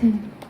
같아요.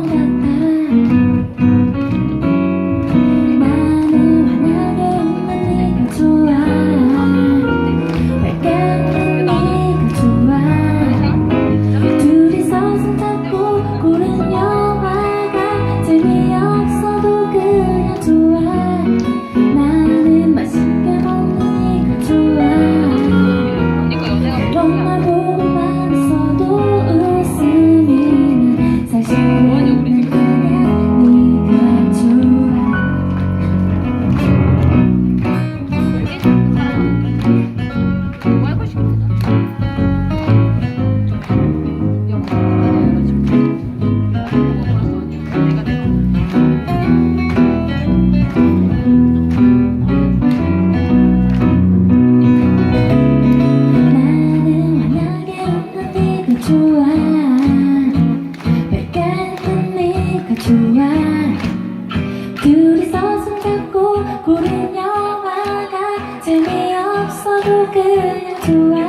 좋아 둘이서 손잡고 고른 영화가 재미없어도 그냥 좋아.